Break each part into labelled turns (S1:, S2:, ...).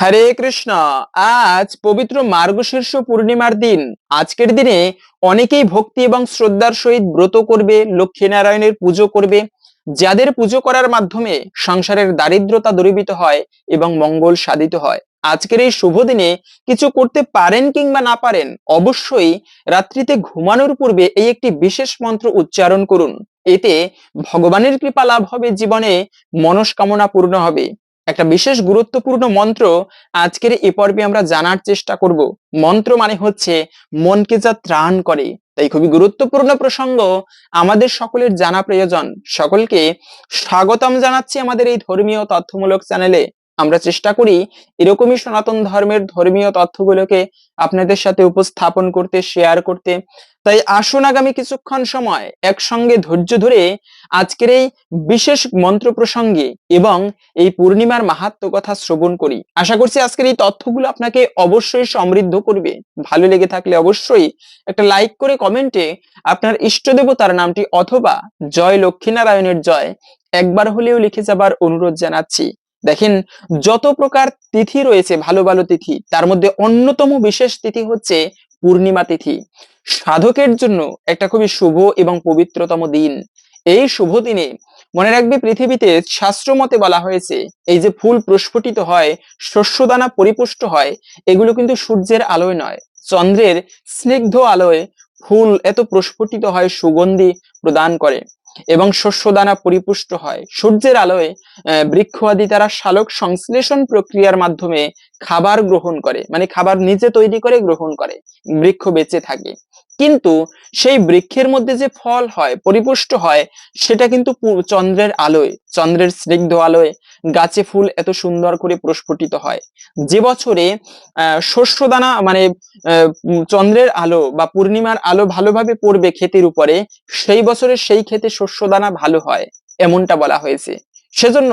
S1: হরে কৃষ্ণ আজ পবিত্র মার্গশীর্ষ পূর্ণিমার দিন আজকের দিনে অনেকেই ভক্তি এবং শ্রদ্ধার সহিত ব্রত করবে লক্ষ্মীনারায়ণের পুজো করবে যাদের পুজো করার মাধ্যমে সংসারের দারিদ্রতা দূরীভূত হয় এবং মঙ্গল সাধিত হয় আজকের এই শুভ দিনে কিছু করতে পারেন কিংবা না পারেন অবশ্যই রাত্রিতে ঘুমানোর পূর্বে এই একটি বিশেষ মন্ত্র উচ্চারণ করুন এতে ভগবানের কৃপা লাভ হবে জীবনে মনস্কামনা পূর্ণ হবে একটা বিশেষ গুরুত্বপূর্ণ মন্ত্র আজকের এ পর্বে আমরা জানার চেষ্টা করব মন্ত্র মানে হচ্ছে মনকে যা ত্রাণ করে তাই খুবই গুরুত্বপূর্ণ প্রসঙ্গ আমাদের সকলের জানা প্রয়োজন সকলকে স্বাগতম জানাচ্ছি আমাদের এই ধর্মীয় তথ্যমূলক চ্যানেলে আমরা চেষ্টা করি এরকমই সনাতন ধর্মের ধর্মীয় তথ্যগুলোকে আপনাদের সাথে উপস্থাপন করতে শেয়ার করতে তাই আসুন আগামী কিছুক্ষণ সময় একসঙ্গে ধৈর্য ধরে আজকের এই বিশেষ মন্ত্র প্রসঙ্গে এবং এই পূর্ণিমার মাহাত্ম কথা শ্রবণ করি আশা করছি আজকের এই তথ্যগুলো আপনাকে অবশ্যই সমৃদ্ধ করবে ভালো লেগে থাকলে অবশ্যই একটা লাইক করে কমেন্টে আপনার ইষ্ট দেবতার নামটি অথবা জয় লক্ষ্মীনারায়ণের জয় একবার হলেও লিখে যাবার অনুরোধ জানাচ্ছি দেখেন যত প্রকার তিথি রয়েছে ভালো ভালো তিথি তার মধ্যে অন্যতম বিশেষ তিথি হচ্ছে পূর্ণিমা তিথি সাধকের জন্য একটা খুবই শুভ এবং পবিত্রতম দিন এই শুভ দিনে মনে রাখবে পৃথিবীতে শাস্ত্র মতে বলা হয়েছে এই যে ফুল প্রস্ফুটিত হয় শস্যদানা পরিপুষ্ট হয় এগুলো কিন্তু সূর্যের আলোয় নয় চন্দ্রের স্নিগ্ধ আলোয় ফুল এত প্রস্ফুটিত হয় সুগন্ধি প্রদান করে এবং শস্যদানা পরিপুষ্ট হয় সূর্যের আলোয় বৃক্ষ আদি তারা শালক সংশ্লেষণ প্রক্রিয়ার মাধ্যমে খাবার গ্রহণ করে মানে খাবার নিজে তৈরি করে গ্রহণ করে বৃক্ষ বেঁচে থাকে কিন্তু সেই বৃক্ষের মধ্যে যে ফল হয় পরিপুষ্ট হয় সেটা কিন্তু চন্দ্রের আলোয় চন্দ্রের স্নিগ্ধ আলোয় গাছে ফুল এত সুন্দর করে প্রস্ফুটিত হয় যে বছরে শস্যদানা মানে চন্দ্রের আলো বা পূর্ণিমার আলো ভালোভাবে পড়বে ক্ষেতের উপরে সেই বছরে সেই ক্ষেতে শস্যদানা ভালো হয় এমনটা বলা হয়েছে সেজন্য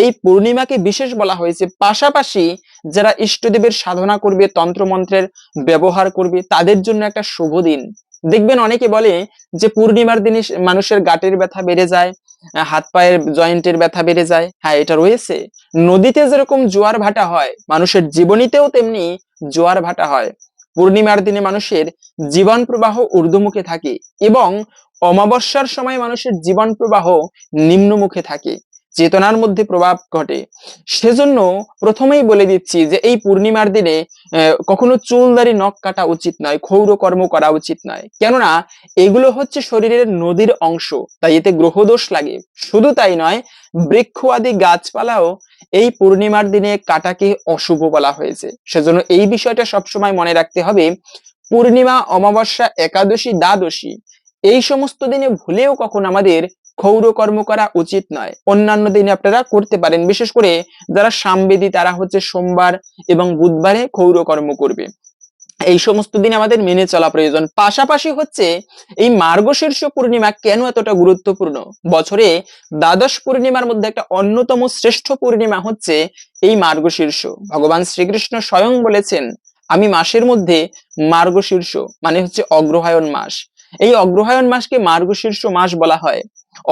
S1: এই পূর্ণিমাকে বিশেষ বলা হয়েছে পাশাপাশি যারা ইষ্টদেবের সাধনা করবে তন্ত্রমন্ত্রের ব্যবহার করবে তাদের জন্য একটা শুভ দিন দেখবেন অনেকে বলে যে পূর্ণিমার দিনে মানুষের গাটের ব্যথা বেড়ে যায় হাত পায়ের জয়েন্টের ব্যথা বেড়ে যায় হ্যাঁ এটা রয়েছে নদীতে যেরকম জোয়ার ভাটা হয় মানুষের জীবনীতেও তেমনি জোয়ার ভাটা হয় পূর্ণিমার দিনে মানুষের জীবন প্রবাহ ঊর্ধ্বমুখে থাকে এবং অমাবস্যার সময় মানুষের জীবন প্রবাহ নিম্নমুখে থাকে চেতনার মধ্যে প্রভাব ঘটে সেজন্য প্রথমেই বলে দিচ্ছি যে এই পূর্ণিমার দিনে কখনো চুলদারি নখ কাটা উচিত নয় ক্ষৌর কর্ম করা উচিত নয় কেননা এগুলো হচ্ছে শরীরের নদীর অংশ তাই এতে গ্রহদোষ লাগে শুধু তাই নয় বৃক্ষ আদি গাছপালাও এই পূর্ণিমার দিনে কাটাকে অশুভ বলা হয়েছে সেজন্য এই বিষয়টা সবসময় মনে রাখতে হবে পূর্ণিমা অমাবস্যা একাদশী দ্বাদশী এই সমস্ত দিনে ভুলেও কখন আমাদের ক্ষৌরকর্ম করা উচিত নয় অন্যান্য দিনে আপনারা করতে পারেন বিশেষ করে যারা সাম্বেদী তারা হচ্ছে সোমবার এবং বুধবারে ক্ষৌরকর্ম করবে এই সমস্ত দিন আমাদের মেনে চলা প্রয়োজন পাশাপাশি হচ্ছে এই মার্গশীর্ষ পূর্ণিমা কেন এতটা গুরুত্বপূর্ণ বছরে দ্বাদশ পূর্ণিমার মধ্যে একটা অন্যতম শ্রেষ্ঠ পূর্ণিমা হচ্ছে এই মার্গশীর্ষ ভগবান শ্রীকৃষ্ণ স্বয়ং বলেছেন আমি মাসের মধ্যে মার্গশীর্ষ মানে হচ্ছে অগ্রহায়ণ মাস এই অগ্রহায়ণ মাসকে মার্গশীর্ষ মাস বলা হয়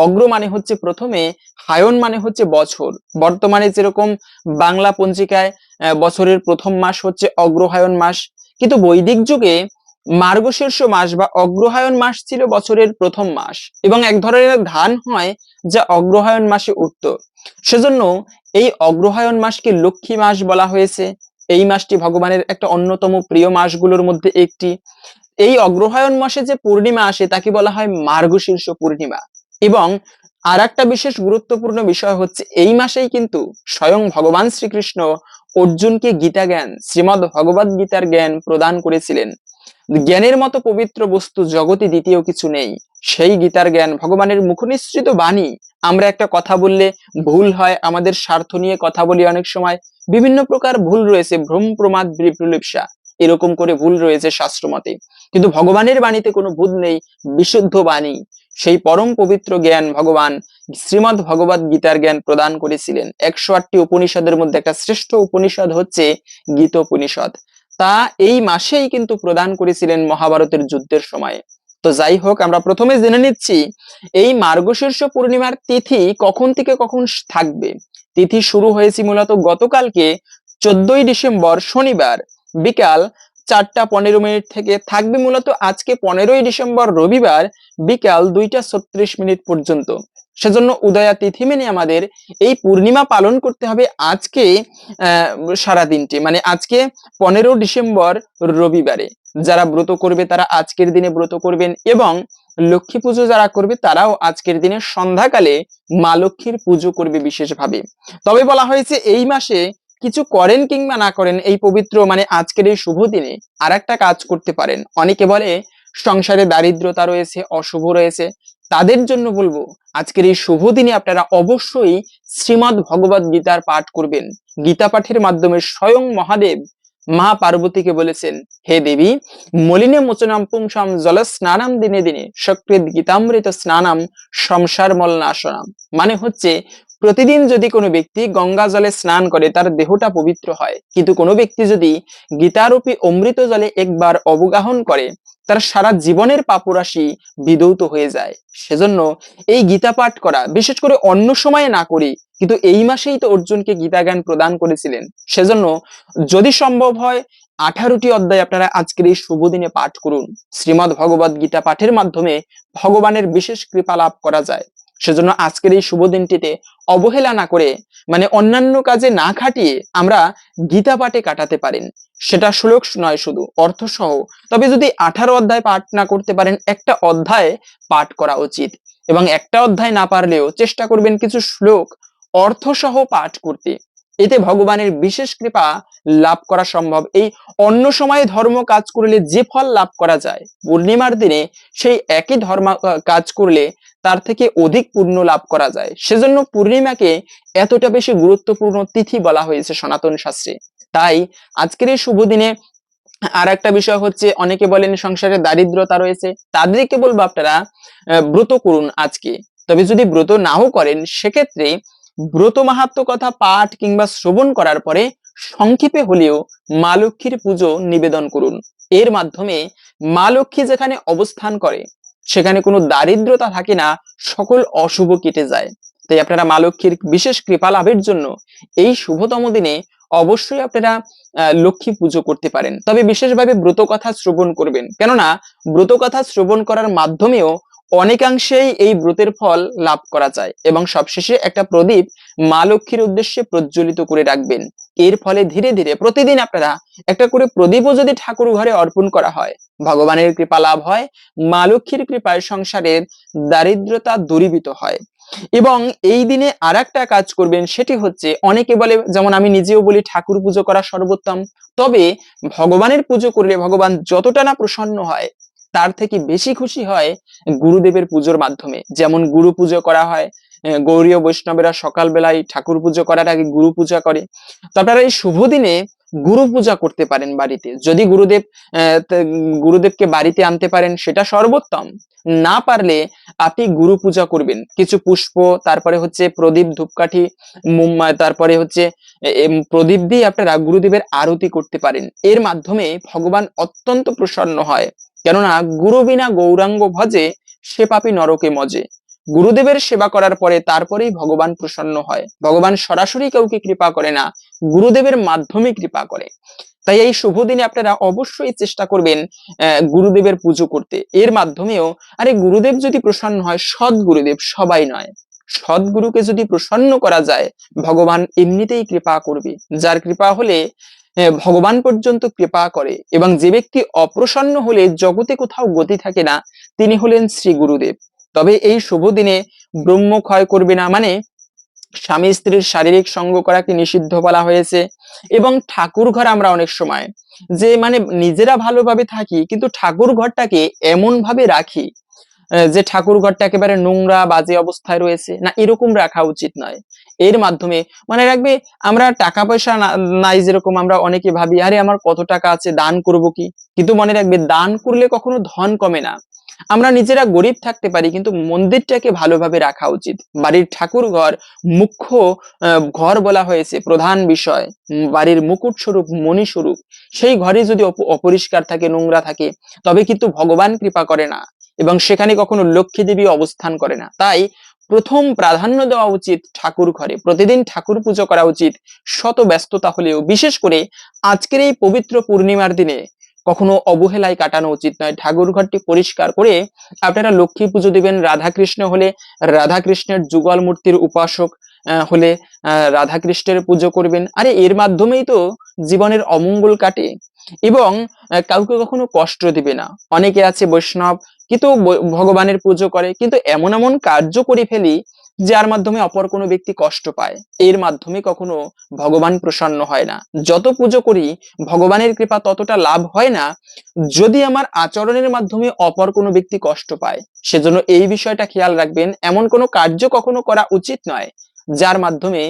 S1: অগ্র মানে হচ্ছে প্রথমে হায়ন মানে হচ্ছে বছর বর্তমানে যেরকম বাংলা পঞ্জিকায় বছরের প্রথম মাস হচ্ছে অগ্রহায়ণ মাস কিন্তু বৈদিক যুগে মার্গশীর্ষ মাস বা অগ্রহায়ণ মাস ছিল বছরের প্রথম মাস এবং এক ধরনের ধান হয় যা অগ্রহায়ণ মাসে উঠত সেজন্য এই অগ্রহায়ণ মাসকে লক্ষ্মী মাস বলা হয়েছে এই মাসটি ভগবানের একটা অন্যতম প্রিয় মাসগুলোর মধ্যে একটি এই অগ্রহায়ণ মাসে যে পূর্ণিমা আসে তাকে বলা হয় মার্গশীর্ষ পূর্ণিমা এবং আর একটা বিশেষ গুরুত্বপূর্ণ বিষয় হচ্ছে এই মাসেই কিন্তু স্বয়ং ভগবান শ্রীকৃষ্ণ অর্জুনকে গীতা জ্ঞান শ্রীমদ ভগবদ গীতার জ্ঞান প্রদান করেছিলেন জ্ঞানের মতো পবিত্র বস্তু জগতে দ্বিতীয় কিছু নেই সেই গীতার জ্ঞান ভগবানের মুখনিসৃত বাণী আমরা একটা কথা বললে ভুল হয় আমাদের স্বার্থ নিয়ে কথা বলি অনেক সময় বিভিন্ন প্রকার ভুল রয়েছে ভ্রম প্রমাদ বিপ্রলিপসা এরকম করে ভুল রয়েছে শাস্ত্রমতে কিন্তু ভগবানের বাণীতে কোনো ভুল নেই বিশুদ্ধ বাণী সেই পরম পবিত্র জ্ঞান ভগবান শ্রীমৎ ভগবত গীতার জ্ঞান প্রদান করেছিলেন একশো আটটি উপনিষদের মধ্যে একটা শ্রেষ্ঠ উপনিষদ হচ্ছে গীত উপনিষদ তা এই মাসেই কিন্তু প্রদান করেছিলেন মহাভারতের যুদ্ধের সময়ে তো যাই হোক আমরা প্রথমে জেনে নিচ্ছি এই মার্গশীর্ষ পূর্ণিমার তিথি কখন থেকে কখন থাকবে তিথি শুরু হয়েছে মূলত গতকালকে চোদ্দই ডিসেম্বর শনিবার বিকাল চারটা পনেরো মিনিট থেকে থাকবে মূলত আজকে পনেরোই ডিসেম্বর রবিবার বিকাল দুইটা ছত্রিশ মিনিট পর্যন্ত সেজন্য উদয়া তিথি মেনে আমাদের এই পূর্ণিমা পালন করতে হবে আজকে সারা দিনটি মানে আজকে পনেরো ডিসেম্বর রবিবারে যারা ব্রত করবে তারা আজকের দিনে ব্রত করবেন এবং লক্ষ্মী পুজো যারা করবে তারাও আজকের দিনে সন্ধ্যাকালে মা লক্ষ্মীর পুজো করবে বিশেষভাবে তবে বলা হয়েছে এই মাসে কিছু করেন কিংবা না করেন এই পবিত্র মানে আজকের এই শুভ দিনে আর একটা কাজ করতে পারেন অনেকে বলে সংসারে দারিদ্রতা রয়েছে অশুভ রয়েছে তাদের জন্য বলবো আজকের এই শুভ দিনে আপনারা অবশ্যই শ্রীমৎ ভগবত গীতার পাঠ করবেন গীতা পাঠের মাধ্যমে স্বয়ং মহাদেব মা পার্বতীকে বলেছেন হে দেবী মলিনে মোচনাম পুংসম জল স্নানাম দিনে দিনে সকৃত গীতামৃত স্নানাম সংসার মল নাশনাম মানে হচ্ছে প্রতিদিন যদি কোনো ব্যক্তি গঙ্গা জলে স্নান করে তার দেহটা পবিত্র হয় কিন্তু কোনো ব্যক্তি যদি গীতারূপী অমৃত জলে একবার অবগাহন করে তার সারা জীবনের পাপরাশি বিদৌত হয়ে যায় সেজন্য এই গীতা পাঠ করা বিশেষ করে অন্য সময়ে না করি কিন্তু এই মাসেই তো অর্জুনকে গীতা জ্ঞান প্রদান করেছিলেন সেজন্য যদি সম্ভব হয় আঠারোটি অধ্যায় আপনারা আজকের এই শুভ দিনে পাঠ করুন শ্রীমদ ভগবত গীতা পাঠের মাধ্যমে ভগবানের বিশেষ কৃপা লাভ করা যায় সেজন্য আজকের এই শুভ দিনটিতে অবহেলা না করে মানে অন্যান্য কাজে না খাটিয়ে আমরা গীতা পাঠে কাটাতে পারেন সেটা শ্লোক নয় শুধু অর্থ সহ তবে যদি আঠারো অধ্যায় পাঠ না করতে পারেন একটা অধ্যায় পাঠ করা উচিত এবং একটা অধ্যায় না পারলেও চেষ্টা করবেন কিছু শ্লোক অর্থ সহ পাঠ করতে এতে ভগবানের বিশেষ কৃপা লাভ করা সম্ভব এই অন্য সময়ে ধর্ম কাজ করলে যে ফল লাভ করা যায় পূর্ণিমার দিনে সেই একই ধর্ম কাজ করলে তার থেকে অধিক পূর্ণ লাভ করা যায় সেজন্য পূর্ণিমাকে এতটা বেশি গুরুত্বপূর্ণ তিথি বলা হয়েছে সনাতন শাস্ত্রে তাই আজকের এই শুভ দিনে আর একটা বিষয় হচ্ছে অনেকে বলেন সংসারে দারিদ্রতা রয়েছে তাদেরকে বলবো আপনারা ব্রত করুন আজকে তবে যদি ব্রত নাও করেন সেক্ষেত্রে ব্রত মাহাত্ম কথা পাঠ কিংবা শ্রবণ করার পরে সংক্ষেপে হলেও মা লক্ষ্মীর পুজো নিবেদন করুন এর মাধ্যমে মা লক্ষ্মী যেখানে অবস্থান করে সেখানে কোনো দারিদ্রতা থাকে না সকল অশুভ কেটে যায় তাই আপনারা মা লক্ষ্মীর বিশেষ কৃপা লাভের জন্য এই শুভতম দিনে অবশ্যই আপনারা লক্ষ্মী পুজো করতে পারেন তবে বিশেষভাবে ব্রতকথা শ্রবণ করবেন কেননা ব্রতকথা শ্রবণ করার মাধ্যমেও অনেকাংশেই এই ব্রতের ফল লাভ করা যায় এবং সবশেষে একটা প্রদীপ মা লক্ষ্মীর উদ্দেশ্যে প্রজ্বলিত করে রাখবেন এর ফলে ধীরে ধীরে প্রতিদিন আপনারা একটা করে প্রদীপও যদি ঠাকুর ঘরে অর্পণ করা হয় ভগবানের কৃপা লাভ হয় মা লক্ষ্মীর কৃপায় সংসারের দারিদ্রতা দূরীভূত হয় এবং এই দিনে আর কাজ করবেন সেটি হচ্ছে অনেকে বলে যেমন আমি নিজেও বলি ঠাকুর পুজো করা সর্বোত্তম তবে ভগবানের পুজো করলে ভগবান যতটা না প্রসন্ন হয় তার থেকে বেশি খুশি হয় গুরুদেবের পুজোর মাধ্যমে যেমন গুরু পুজো করা হয় গৌরীয় বৈষ্ণবেরা সকালবেলায় ঠাকুর পুজো করার আগে গুরু পূজা করে তো আপনারা এই শুভ দিনে গুরু পূজা করতে পারেন বাড়িতে যদি গুরুদেব গুরুদেবকে বাড়িতে আনতে পারেন সেটা সর্বোত্তম না পারলে আপনি গুরু পূজা করবেন কিছু পুষ্প তারপরে হচ্ছে প্রদীপ ধূপকাঠি তারপরে হচ্ছে প্রদীপ দিয়ে আপনারা গুরুদেবের আরতি করতে পারেন এর মাধ্যমে ভগবান অত্যন্ত প্রসন্ন হয় কেননা গুরু বিনা গৌরাঙ্গ ভজে সে পাপি নরকে মজে গুরুদেবের সেবা করার পরে তারপরেই ভগবান প্রসন্ন হয় ভগবান সরাসরি কাউকে কৃপা করে না গুরুদেবের মাধ্যমে কৃপা করে তাই এই শুভ দিনে আপনারা অবশ্যই চেষ্টা করবেন গুরুদেবের পুজো করতে এর মাধ্যমেও আরে গুরুদেব যদি প্রসন্ন হয় সৎ গুরুদেব সবাই নয় সদ্গুরুকে যদি প্রসন্ন করা যায় ভগবান এমনিতেই কৃপা করবে যার কৃপা হলে ভগবান পর্যন্ত কৃপা করে এবং যে ব্যক্তি অপ্রসন্ন হলে জগতে কোথাও গতি থাকে না তিনি হলেন শ্রী গুরুদেব তবে এই শুভ দিনে ব্রহ্ম ক্ষয় করবে না মানে স্বামী স্ত্রীর শারীরিক সঙ্গ করাকে নিষিদ্ধ বলা হয়েছে এবং ঠাকুর ঘর আমরা অনেক সময় যে মানে নিজেরা ভালোভাবে থাকি কিন্তু ঠাকুর ঘরটাকে এমন ভাবে রাখি যে ঠাকুর ঘরটা একেবারে নোংরা বাজে অবস্থায় রয়েছে না এরকম রাখা উচিত নয় এর মাধ্যমে মনে রাখবে আমরা টাকা পয়সা নাই যেরকম আমরা অনেকে ভাবি আরে আমার কত টাকা আছে দান করব কি কিন্তু মনে রাখবে দান করলে কখনো ধন কমে না আমরা নিজেরা গরিব থাকতে পারি কিন্তু মন্দিরটাকে ভালোভাবে রাখা উচিত বাড়ির ঠাকুর ঘর মুখ্য ঘর বলা হয়েছে প্রধান বিষয় বাড়ির মুকুট স্বরূপ মণি স্বরূপ সেই ঘরে যদি অপরিষ্কার থাকে নোংরা থাকে তবে কিন্তু ভগবান কৃপা করে না এবং সেখানে কখনো লক্ষ্মী দেবী অবস্থান করে না তাই প্রথম প্রাধান্য দেওয়া উচিত ঠাকুর ঘরে প্রতিদিন ঠাকুর পুজো করা উচিত শত ব্যস্ততা হলেও বিশেষ করে আজকের এই পবিত্র পূর্ণিমার দিনে কখনো অবহেলায় কাটানো উচিত নয় ঠাকুর ঘরটি পরিষ্কার করে আপনারা লক্ষ্মী পুজো দিবেন রাধাকৃষ্ণ হলে রাধাকৃষ্ণের যুগল মূর্তির উপাসক হলে রাধাকৃষ্ণের পুজো করবেন আরে এর মাধ্যমেই তো জীবনের অমঙ্গল কাটে এবং কাউকে কখনো কষ্ট দিবে না অনেকে আছে বৈষ্ণব কিন্তু ভগবানের পুজো করে কিন্তু এমন এমন কার্য করে ফেলি যার মাধ্যমে অপর কোনো ব্যক্তি কষ্ট পায় এর মাধ্যমে কখনো ভগবান প্রসন্ন হয় না যত পুজো করি ভগবানের কৃপা ততটা লাভ হয় না যদি আমার আচরণের মাধ্যমে অপর কোনো ব্যক্তি কষ্ট পায় সেজন্য এই বিষয়টা খেয়াল রাখবেন এমন কোনো কার্য কখনো করা উচিত নয় যার মাধ্যমে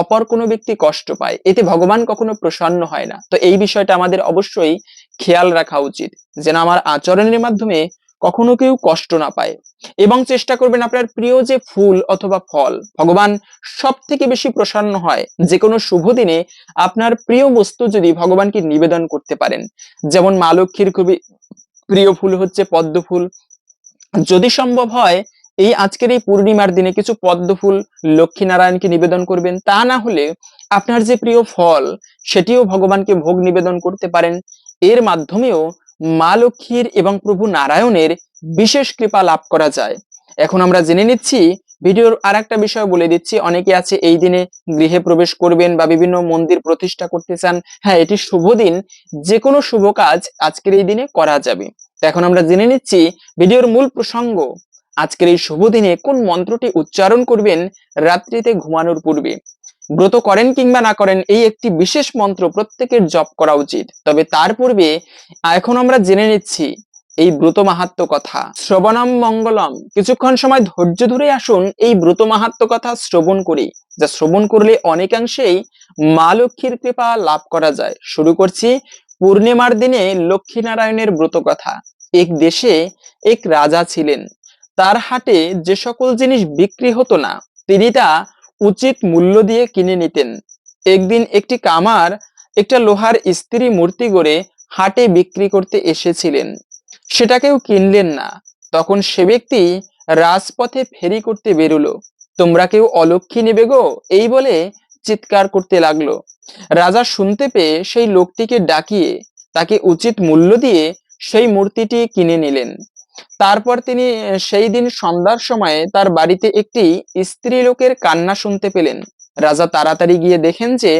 S1: অপর কোনো ব্যক্তি কষ্ট পায় এতে ভগবান কখনো প্রসন্ন হয় না তো এই বিষয়টা আমাদের অবশ্যই খেয়াল রাখা উচিত যেন আমার আচরণের মাধ্যমে কখনো কেউ কষ্ট না পায় এবং চেষ্টা করবেন আপনার প্রিয় যে ফুল অথবা ফল ভগবান সব থেকে বেশি প্রসন্ন হয় যে কোনো শুভ দিনে আপনার প্রিয় বস্তু যদি ভগবানকে নিবেদন করতে পারেন যেমন মা লক্ষ্মীর খুবই প্রিয় ফুল হচ্ছে পদ্ম ফুল যদি সম্ভব হয় এই আজকের এই পূর্ণিমার দিনে কিছু পদ্ম ফুল লক্ষ্মীনারায়ণকে নিবেদন করবেন তা না হলে আপনার যে প্রিয় ফল সেটিও ভগবানকে ভোগ নিবেদন করতে পারেন এর মাধ্যমেও মা লক্ষ্মীর এবং প্রভু নারায়ণের বিশেষ কৃপা লাভ করা যায় এখন আমরা জেনে নিচ্ছি ভিডিওর আর একটা বিষয় বলে দিচ্ছি অনেকে আছে এই দিনে গৃহে প্রবেশ করবেন বা বিভিন্ন মন্দির প্রতিষ্ঠা করতে চান হ্যাঁ এটি শুভ দিন যে কোনো শুভ কাজ আজকের এই দিনে করা যাবে এখন আমরা জেনে নিচ্ছি ভিডিওর মূল প্রসঙ্গ আজকের এই শুভ দিনে কোন মন্ত্রটি উচ্চারণ করবেন রাত্রিতে ঘুমানোর পূর্বে ব্রত করেন কিংবা না করেন এই একটি বিশেষ মন্ত্র প্রত্যেকের জপ করা উচিত তবে তার পূর্বে এখন আমরা জেনে নিচ্ছি এই ব্রত মাহাত্ম কথা শ্রবণম মঙ্গলম কিছুক্ষণ সময় ধৈর্য ধরে আসুন এই ব্রত মাহাত্ম কথা শ্রবণ করি যা শ্রবণ করলে অনেকাংশেই মা লক্ষ্মীর কৃপা লাভ করা যায় শুরু করছি পূর্ণিমার দিনে লক্ষ্মীনারায়ণের ব্রত কথা এক দেশে এক রাজা ছিলেন তার হাটে যে সকল জিনিস বিক্রি হতো না তিনি তা উচিত মূল্য দিয়ে কিনে নিতেন একদিন একটি কামার একটা লোহার স্ত্রী মূর্তি গড়ে হাটে বিক্রি করতে এসেছিলেন সেটাকেও কিনলেন না তখন সে ব্যক্তি রাজপথে ফেরি করতে বেরুলো তোমরা কেউ অলক্ষী নেবে গো এই বলে চিৎকার করতে লাগলো রাজা শুনতে পেয়ে সেই লোকটিকে ডাকিয়ে তাকে উচিত মূল্য দিয়ে সেই মূর্তিটি কিনে নিলেন তারপর তিনি সেই দিন সন্ধ্যার সময়ে তার বাড়িতে একটি স্ত্রীলোকের কান্না শুনতে পেলেন রাজা তাড়াতাড়ি গিয়ে দেখেন যে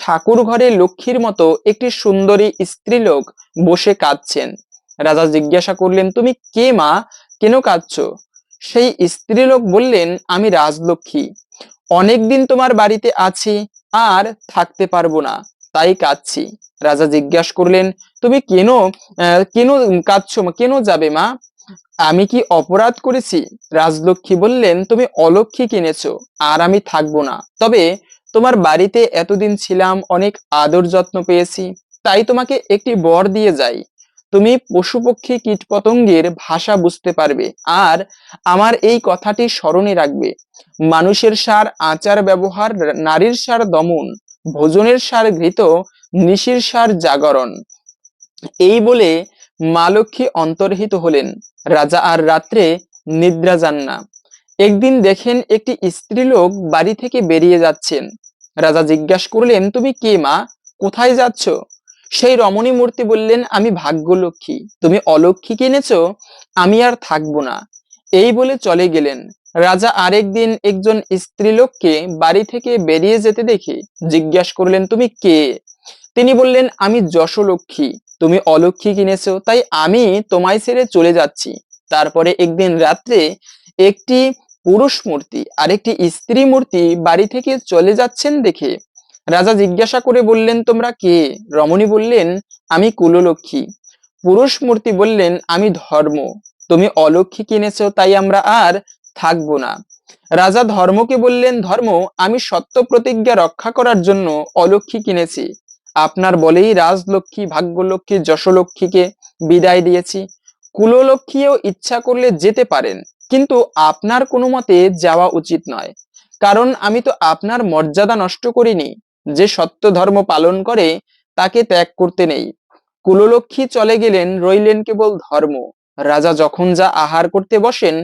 S1: ঠাকুর ঘরে লক্ষ্মীর মতো একটি সুন্দরী স্ত্রীলোক বসে কাঁদছেন রাজা জিজ্ঞাসা করলেন তুমি কে মা কেন কাঁদছ সেই স্ত্রীলোক বললেন আমি রাজলক্ষ্মী অনেকদিন তোমার বাড়িতে আছি আর থাকতে পারবো না তাই কাঁদছি রাজা জিজ্ঞাসা করলেন তুমি কেন কেন কাঁদছো কেন যাবে মা আমি কি অপরাধ করেছি রাজলক্ষ্মী বললেন তুমি অলক্ষ্মী কিনেছ আর আমি থাকবো না তবে তোমার বাড়িতে এতদিন ছিলাম অনেক আদর যত্ন পেয়েছি তাই তোমাকে একটি বর দিয়ে যাই তুমি পশু পক্ষী কীটপতঙ্গের ভাষা বুঝতে পারবে আর আমার এই কথাটি স্মরণে রাখবে মানুষের সার আচার ব্যবহার নারীর সার দমন ভোজনের সার ঘৃত নিশির সার জাগরণ এই বলে মা লক্ষ্মী অন্তর্হিত হলেন রাজা আর রাত্রে নিদ্রা যান না একদিন দেখেন একটি স্ত্রীলোক বাড়ি থেকে বেরিয়ে যাচ্ছেন রাজা জিজ্ঞাসা করলেন তুমি কে মা কোথায় যাচ্ছ সেই রমণী মূর্তি বললেন আমি ভাগ্যলক্ষ্মী তুমি অলক্ষ্মী কিনেছ আমি আর থাকবো না এই বলে চলে গেলেন রাজা আরেকদিন একজন স্ত্রীলোককে বাড়ি থেকে বেরিয়ে যেতে দেখে জিজ্ঞাসা করলেন তুমি কে তিনি বললেন আমি যশলক্ষ্মী তুমি অলক্ষী কিনেছো তাই আমি তোমায় ছেড়ে চলে যাচ্ছি তারপরে একদিন রাত্রে একটি পুরুষ মূর্তি আর একটি স্ত্রী মূর্তি বাড়ি থেকে চলে যাচ্ছেন দেখে রাজা জিজ্ঞাসা করে বললেন তোমরা কে রমণী বললেন আমি কুললক্ষ্মী পুরুষ মূর্তি বললেন আমি ধর্ম তুমি অলক্ষ্মী কিনেছো তাই আমরা আর থাকবো না রাজা ধর্মকে বললেন ধর্ম আমি সত্য প্রতিজ্ঞা রক্ষা করার জন্য অলক্ষ্মী কিনেছি আপনার বলেই রাজলক্ষ্মী ভাগ্যলক্ষ্মী যশলক্ষ্মীকে বিদায় দিয়েছি কুললক্ষ্মীও ইচ্ছা করলে যেতে পারেন কিন্তু আপনার কোনো মতে যাওয়া উচিত নয় কারণ আমি তো আপনার মর্যাদা নষ্ট করিনি যে সত্য ধর্ম পালন করে তাকে ত্যাগ করতে নেই কুললক্ষ্মী চলে গেলেন রইলেন কেবল ধর্ম রাজা যখন যা আহার করতে বসেন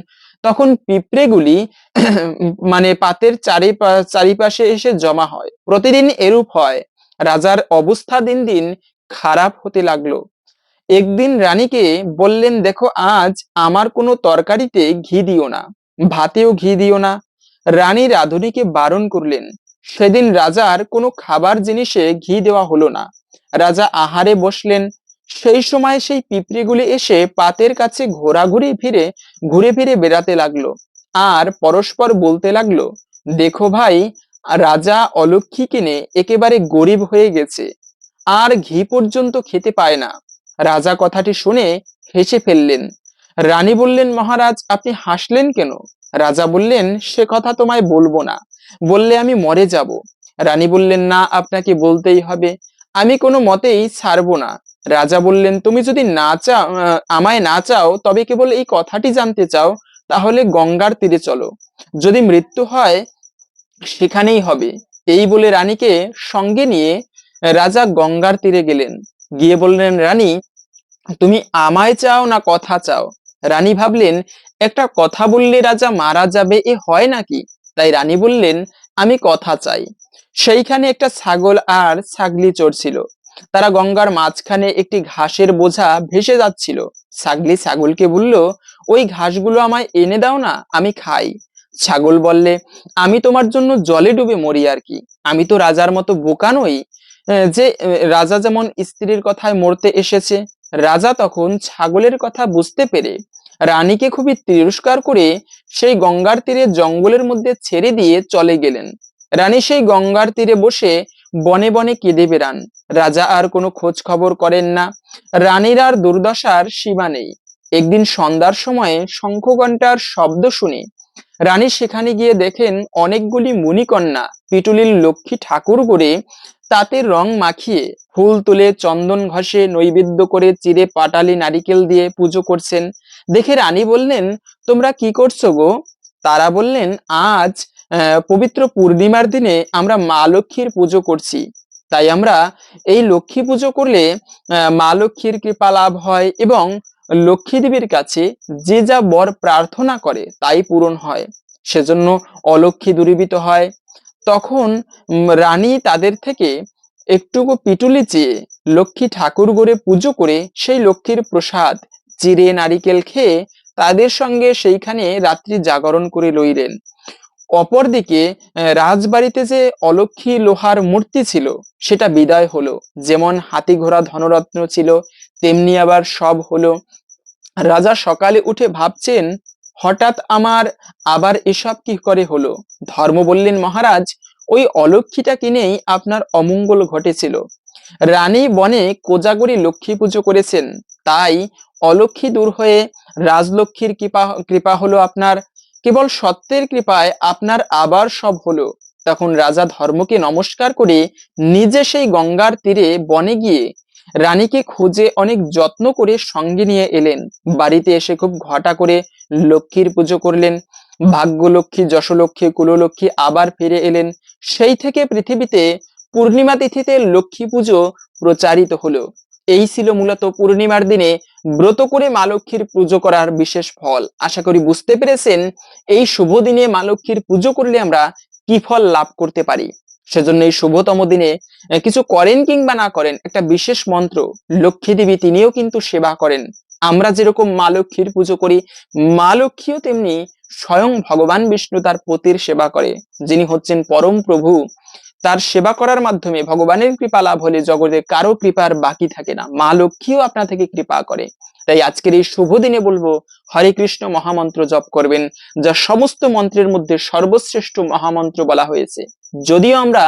S1: তখন পিঁপড়েগুলি মানে পাতের চারি চারিপাশে এসে জমা হয় প্রতিদিন এরূপ হয় রাজার অবস্থা দিন দিন খারাপ হতে লাগলো একদিন রানীকে বললেন দেখো আজ আমার কোনো তরকারিতে ঘি দিও না ভাতেও ঘি দিও না রানী রাধুনীকে বারণ করলেন সেদিন রাজার কোনো খাবার জিনিসে ঘি দেওয়া হলো না রাজা আহারে বসলেন সেই সময় সেই পিঁপড়িগুলি এসে পাতের কাছে ঘোরাঘুরি ফিরে ঘুরে ফিরে বেড়াতে লাগলো আর পরস্পর বলতে লাগলো দেখো ভাই রাজা অলক্ষী কিনে একেবারে গরিব হয়ে গেছে আর ঘি পর্যন্ত খেতে পায় না রাজা কথাটি শুনে হেসে ফেললেন রানী বললেন মহারাজ আপনি হাসলেন কেন রাজা বললেন সে কথা তোমায় বলবো না বললে আমি মরে যাব রানী বললেন না আপনাকে বলতেই হবে আমি কোনো মতেই ছাড়বো না রাজা বললেন তুমি যদি না চাও আমায় না চাও তবে কেবল এই কথাটি জানতে চাও তাহলে গঙ্গার তীরে চলো যদি মৃত্যু হয় সেখানেই হবে এই বলে রানীকে সঙ্গে নিয়ে রাজা গঙ্গার তীরে গেলেন গিয়ে বললেন রানী তুমি আমায় চাও না কথা চাও রানী ভাবলেন একটা কথা বললে রাজা মারা যাবে এ হয় নাকি তাই রানী বললেন আমি কথা চাই সেইখানে একটা ছাগল আর ছাগলি চড়ছিল তারা গঙ্গার মাঝখানে একটি ঘাসের বোঝা ভেসে যাচ্ছিল ছাগলি ছাগলকে বলল ওই ঘাসগুলো আমায় এনে দাও না আমি খাই ছাগল বললে আমি তোমার জন্য জলে ডুবে মরি আর কি আমি তো রাজার মতো বোকা নই যে রাজা যেমন স্ত্রীর কথায় মরতে এসেছে রাজা তখন ছাগলের কথা বুঝতে পেরে রানীকে খুবই তিরস্কার করে সেই গঙ্গার তীরে জঙ্গলের মধ্যে ছেড়ে দিয়ে চলে গেলেন রানী সেই গঙ্গার তীরে বসে বনে বনে কেঁদে বেড়ান রাজা আর কোনো খোঁজ খবর করেন না রানীর আর দুর্দশার সীমা নেই একদিন সন্ধ্যার সময়ে শঙ্খঘণ্টার শব্দ শুনে রানী সেখানে গিয়ে দেখেন অনেকগুলি মণিকন্যা পিটুলির লক্ষ্মী ঠাকুর করে তাতে রং মাখিয়ে ফুল তুলে চন্দন ঘষে নৈবেদ্য করে চিরে পাটালি নারিকেল দিয়ে পুজো করছেন দেখে রানী বললেন তোমরা কি করছো গো তারা বললেন আজ পবিত্র পূর্ণিমার দিনে আমরা মা লক্ষ্মীর পুজো করছি তাই আমরা এই লক্ষ্মী পুজো করলে মা লক্ষ্মীর কৃপা লাভ হয় এবং লক্ষ্মীদেবীর কাছে যে যা বর প্রার্থনা করে তাই পূরণ হয় সেজন্য অলক্ষ্মী দূরীভূত হয় তখন রানী তাদের থেকে একটুকু পিটুলি চেয়ে লক্ষ্মী ঠাকুর গড়ে পুজো করে সেই লক্ষ্মীর প্রসাদ চিড়ে নারিকেল খেয়ে তাদের সঙ্গে সেইখানে রাত্রি জাগরণ করে লইলেন অপরদিকে রাজবাড়িতে যে অলক্ষী লোহার মূর্তি ছিল সেটা বিদায় হলো যেমন হাতি ঘোড়া ধনরত্ন ছিল তেমনি আবার সব হলো রাজা সকালে উঠে ভাবছেন হঠাৎ আমার আবার এসব কি করে হলো ধর্ম বললেন মহারাজ ওই অলক্ষীটা কিনেই আপনার অমঙ্গল ঘটেছিল রানী বনে কোজাগরি লক্ষ্মী পুজো করেছেন তাই অলক্ষী দূর হয়ে রাজলক্ষ্মীর কৃপা কৃপা হলো আপনার কেবল সত্যের কৃপায় আপনার আবার সব হলো তখন রাজা ধর্মকে নমস্কার করে নিজে সেই গঙ্গার তীরে বনে গিয়ে রানীকে খুঁজে অনেক যত্ন করে সঙ্গে নিয়ে এলেন বাড়িতে এসে খুব ঘটা করে লক্ষ্মীর পুজো করলেন ভাগ্যলক্ষ্মী যশলক্ষ্মী কুললক্ষ্মী আবার ফিরে এলেন সেই থেকে পৃথিবীতে পূর্ণিমা তিথিতে লক্ষ্মী পুজো প্রচারিত হলো এই ছিল মূলত পূর্ণিমার দিনে ব্রত করে মা লক্ষ্মীর পুজো করার বিশেষ ফল আশা করি বুঝতে পেরেছেন এই শুভ দিনে মা লক্ষ্মীর পুজো করলে আমরা কি ফল লাভ করতে পারি সেজন্য এই শুভতম দিনে কিছু করেন কিংবা না করেন একটা বিশেষ মন্ত্র লক্ষ্মী দেবী তিনিও কিন্তু সেবা করেন আমরা যেরকম মা লক্ষ্মীর পুজো করি মা লক্ষ্মীও তেমনি স্বয়ং ভগবান বিষ্ণু তার পতির সেবা করে যিনি হচ্ছেন পরম প্রভু তার সেবা করার মাধ্যমে ভগবানের কৃপা লাভ হলে জগতে কারো কৃপার বাকি থাকে না মা লক্ষ্মীও আপনা থেকে কৃপা করে তাই আজকের এই শুভ দিনে বলবো হরে কৃষ্ণ মহামন্ত্র জপ করবেন যা সমস্ত মন্ত্রের মধ্যে সর্বশ্রেষ্ঠ মহামন্ত্র বলা হয়েছে যদিও আমরা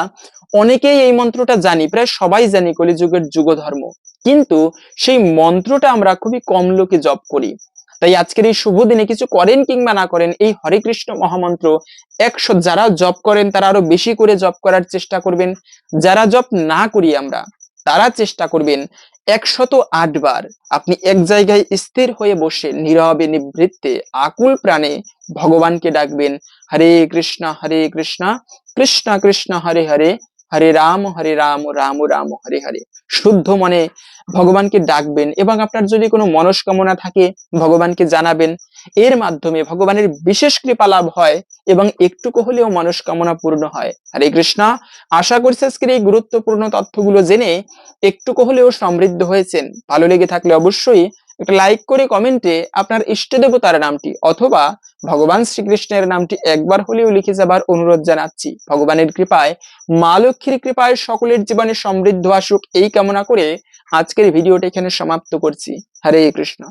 S1: অনেকেই এই মন্ত্রটা জানি প্রায় সবাই জানি কলিযুগের যুগ ধর্ম কিন্তু সেই মন্ত্রটা আমরা খুবই কম লোকে জপ করি তাই আজকের এই শুভ দিনে কিছু করেন কিংবা না করেন এই হরে কৃষ্ণ মহামন্ত্র একশো যারা জপ করেন তারা আরো বেশি করে জপ করার চেষ্টা করবেন যারা জপ না করি আমরা তারা চেষ্টা করবেন একশত আট বার আপনি এক জায়গায় স্থির হয়ে বসে নীরবে নিবৃত্তে আকুল প্রাণে ভগবানকে ডাকবেন হরে কৃষ্ণ হরে কৃষ্ণ কৃষ্ণ কৃষ্ণ হরে হরে হরে রাম হরে রাম রাম রাম হরে হরে শুদ্ধ মনে ভগবানকে ডাকবেন এবং আপনার যদি কোনো মনস্কামনা থাকে ভগবানকে জানাবেন এর মাধ্যমে ভগবানের বিশেষ কৃপা লাভ হয় এবং একটুকু হলেও মনস্কামনা পূর্ণ হয় হরে কৃষ্ণ আশা করছি আজকের এই গুরুত্বপূর্ণ তথ্যগুলো জেনে একটুকু হলেও সমৃদ্ধ হয়েছেন ভালো লেগে থাকলে অবশ্যই একটা লাইক করে কমেন্টে আপনার ইষ্টদেবতার নামটি অথবা ভগবান শ্রীকৃষ্ণের নামটি একবার হলেও লিখে যাবার অনুরোধ জানাচ্ছি ভগবানের কৃপায় মা লক্ষ্মীর কৃপায় সকলের জীবনে সমৃদ্ধ আসুক এই কামনা করে আজকের ভিডিওটি এখানে সমাপ্ত করছি হরে কৃষ্ণ